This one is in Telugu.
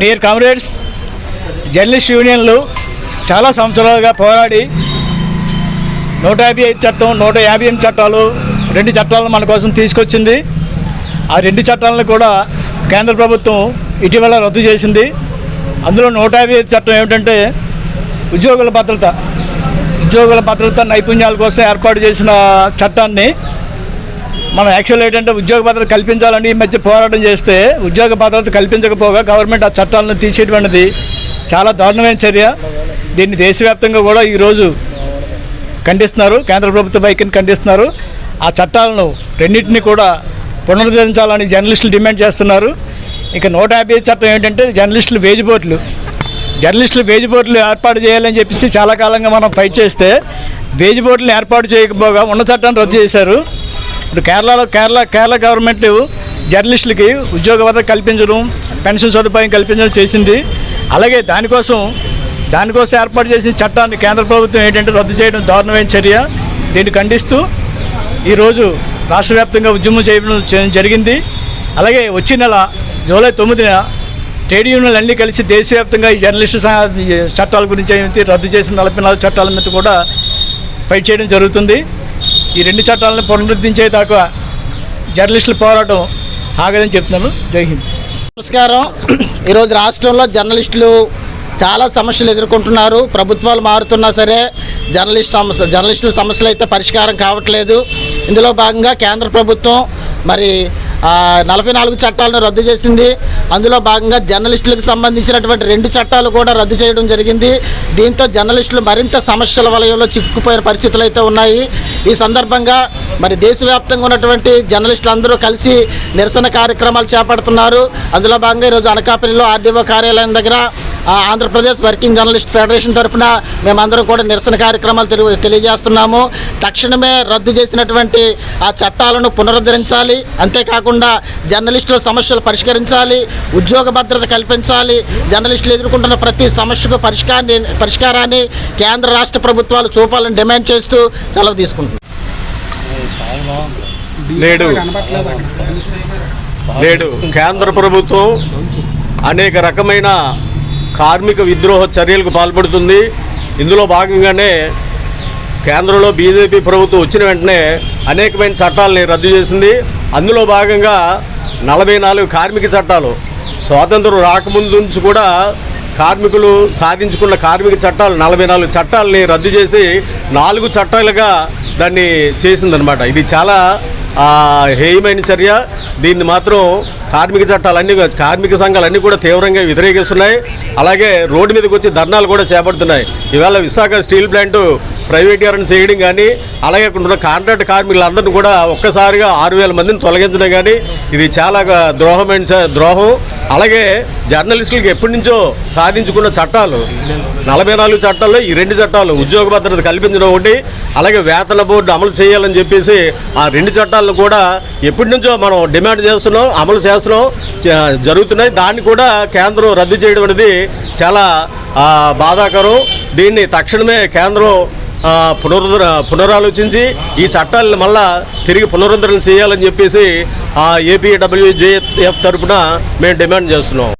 డియర్ కామ్రేడ్స్ జర్నలిస్ట్ యూనియన్లు చాలా సంవత్సరాలుగా పోరాడి నూట యాభై ఐదు చట్టం నూట యాభై ఎనిమిది చట్టాలు రెండు చట్టాలను మన కోసం తీసుకొచ్చింది. ఆ రెండు చట్టాలను కూడా కేంద్ర ప్రభుత్వం ఇటీవల రద్దు చేసింది. అందులో నూట యాభై ఐదు చట్టం ఏమిటంటే ఉద్యోగుల భద్రత ఉద్యోగుల భద్రత నైపుణ్యాల కోసం ఏర్పాటు చేసిన చట్టాన్ని మనం యాక్చువల్ ఏంటంటే ఉద్యోగ భద్రత కల్పించాలని ఈ మధ్య పోరాటం చేస్తే ఉద్యోగ భద్రత కల్పించకపోగా గవర్నమెంట్ ఆ చట్టాలను తీసేటువంటిది చాలా దారుణమైన చర్య. దీన్ని దేశవ్యాప్తంగా కూడా ఈరోజు ఖండిస్తున్నారు. కేంద్ర ప్రభుత్వ వైఖరిని ఖండిస్తున్నారు. ఆ చట్టాలను రెండింటినీ కూడా పునరుద్ధరించాలని జర్నలిస్టులు డిమాండ్ చేస్తున్నారు. ఇక నూట యాభై చట్టం ఏంటంటే జర్నలిస్టులు వేజ్ బోర్డులు జర్నలిస్టులు వేజ్ బోర్డులు ఏర్పాటు చేయాలని చెప్పేసి చాలా కాలంగా మనం ఫైట్ చేస్తే వేజ్ బోర్డులు ఏర్పాటు చేయకపోగా ఉన్న చట్టాన్ని రద్దు చేశారు. ఇప్పుడు కేరళలో కేరళ కేరళ గవర్నమెంట్ జర్నలిస్టులకి ఉద్యోగ భద్రత కల్పించడం పెన్షన్ సదుపాయం కల్పించడం చేసింది. అలాగే దానికోసం దానికోసం ఏర్పాటు చేసిన చట్టాన్ని కేంద్ర ప్రభుత్వం ఏంటంటే రద్దు చేయడం దారుణమైన చర్య. దీన్ని ఖండిస్తూ ఈరోజు రాష్ట్ర వ్యాప్తంగా ఉద్యమం చేయడం జరిగింది. అలాగే వచ్చే నెల జూలై తొమ్మిదిన ట్రేడ్ యూనియన్లు అన్నీ కలిసి దేశవ్యాప్తంగా ఈ జర్నలిస్టు ఈ చట్టాల గురించి రద్దు చేసిన నలభై నాలుగు చట్టాల మీద కూడా ఫైట్ చేయడం జరుగుతుంది. ఈ రెండు చట్టాలను పునరుద్ధరించేదాకా జర్నలిస్టుల పోరాటం ఆగదని చెప్తున్నాను. జై హింద్. నమస్కారం. ఈరోజు రాష్ట్రంలో జర్నలిస్టులు చాలా సమస్యలు ఎదుర్కొంటున్నారు. ప్రభుత్వాలు మారుతున్నా సరే జర్నలిస్ట్ సమస్య జర్నలిస్టుల సమస్యలు అయితే పరిష్కారం కావట్లేదు. ఇందులో భాగంగా కేంద్ర ప్రభుత్వం మరి నలభై నాలుగు చట్టాలను రద్దు చేసింది. అందులో భాగంగా జర్నలిస్టులకు సంబంధించినటువంటి రెండు చట్టాలు కూడా రద్దు చేయడం జరిగింది. దీంతో జర్నలిస్టులు మరింత సమస్యల వలయంలో చిక్కుపోయిన పరిస్థితులు అయితే ఉన్నాయి. ఈ సందర్భంగా మరి దేశవ్యాప్తంగా ఉన్నటువంటి జర్నలిస్టులు అందరూ కలిసి నిరసన కార్యక్రమాలు చేపడుతున్నారు. అందులో భాగంగా ఈరోజు అనకాపల్లిలో ఆర్డీఓ కార్యాలయం దగ్గర ఆంధ్రప్రదేశ్ వర్కింగ్ జర్నలిస్ట్ ఫెడరేషన్ తరఫున మేమందరం కూడా నిరసన కార్యక్రమాలు తెలి తెలియజేస్తున్నాము. తక్షణమే రద్దు చేసినటువంటి ఆ చట్టాలను పునరుద్ధరించాలి. అంతేకాకుండా జర్నలిస్టుల సమస్యలు పరిష్కరించాలి. ఉద్యోగ భద్రత కల్పించాలి. జర్నలిస్టులు ఎదుర్కొంటున్న ప్రతి సమస్యకు పరిష్కారాన్ని పరిష్కారాన్ని కేంద్ర రాష్ట్ర ప్రభుత్వాలు చూపాలని డిమాండ్ చేస్తూ సెలవు తీసుకుంటున్నాం. నేడు నేడు కేంద్ర ప్రభుత్వం అనేక రకమైన కార్మిక విద్రోహ చర్యలకు పాల్పడుతుంది. ఇందులో భాగంగానే కేంద్రంలో బీజేపీ ప్రభుత్వం వచ్చిన వెంటనే అనేకమైన చట్టాలని రద్దు చేసింది. అందులో భాగంగా నలభై నాలుగు కార్మిక చట్టాలు స్వాతంత్రం రాకముందు నుంచి కూడా కార్మికులు సాధించుకున్న కార్మిక చట్టాలు నలభై నాలుగు చట్టాలని రద్దు చేసి నాలుగు చట్టాలుగా దాన్ని చేసిందనమాట ఇది చాలా హేయమైన చర్య. దీన్ని మాత్రం కార్మిక చట్టాలన్నీ కార్మిక సంఘాలన్నీ కూడా తీవ్రంగా వ్యతిరేకిస్తున్నాయి. అలాగే రోడ్డు మీదకి వచ్చి ధర్నాలు కూడా చేపడుతున్నాయి. ఇవాళ విశాఖ స్టీల్ ప్లాంట్ ప్రైవేటీకరణ చేయడం కానీ అలాగే అక్కడ ఉన్న కాంట్రాక్ట్ కార్మికులందరినీ కూడా ఒక్కసారిగా ఆరు వేల మందిని తొలగించడం కానీ ఇది చాలా ద్రోహమైన ద్రోహం. అలాగే జర్నలిస్టులకు ఎప్పటి నుంచో సాధించుకున్న చట్టాలు నలభై నాలుగు చట్టాల్లో ఈ రెండు చట్టాలు ఉద్యోగ భద్రత కల్పించడం ఒకటి అలాగే వేతన బోర్డు అమలు చేయాలని చెప్పేసి ఆ రెండు చట్టాలను కూడా ఎప్పటి నుంచో మనం డిమాండ్ చేస్తున్నాం అమలు చేస్తున్నాం. చ- జరుగుతున్నాయి. దాన్ని కూడా కేంద్రం రద్దు చేయడం అనేది చాలా బాధాకరం. దీన్ని తక్షణమే కేంద్రం పునరుద్ధర పునరాలోచించి ఈ చట్టాలను మళ్ళా తిరిగి పునరుద్ధరణ చేయాలని చెప్పేసి ఏపీడబ్ల్యూజేఎఫ్ తరఫున మేము డిమాండ్ చేస్తున్నాం.